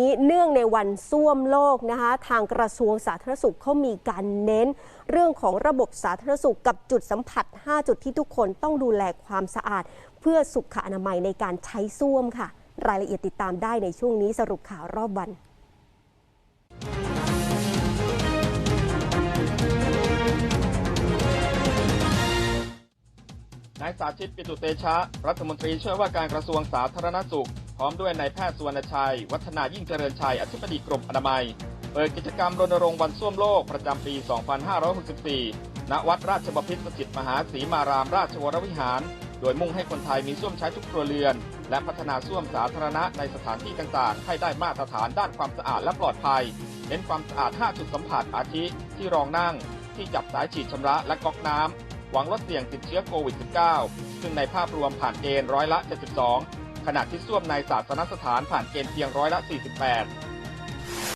นี้เนื่องในวันส้วมโลกนะคะทางกระทรวงสาธารณสุขเขามีการเน้น เรื่องของระบบสาธารณสุขกับจุดสัมผัส 5 จุดที่ทุกคนต้องดูแลความสะอาด เพื่อสุขอนามัยในการใช้ส้วมค่ะ รายละเอียดติดตามได้ในช่วงนี้สรุปข่าวรอบวันนายสาธิตปิตุเตชะ รัฐมนตรีช่วยว่าการกระทรวงสาธารณสุข พร้อมด้วยนายแพทย์สุวรรณชัย วัฒนายิ่งเจริญชัย อธิบดีกรมอนามัย เปิดกิจกรรมรณรงค์วันส้วมโลกประจำปี 2564 ณ วัดราชบพิตรสถิตมหาศรีมารามราชวรวิหาร โดยมุ่งให้คนไทยมีส้วมใช้ทุกครัวเรือน และพัฒนาส้วมสาธารณะในสถานที่ต่างๆ ให้ได้มาตรฐานด้านความสะอาดและปลอดภัย เน้นความสะอาด 5 จุดสัมผัสอาทิ ที่รองนั่ง ที่จับสายฉีดชำระและก๊อกน้ำหวังลดเสี่ยงติดเชื้อโควิด -19 ซึ่งในภาพรวมผ่านเกณฑ์ร้อยละ 72 ขณะที่ส้วมในศาสนสถานผ่านเกณฑ์เพียงร้อยละ 48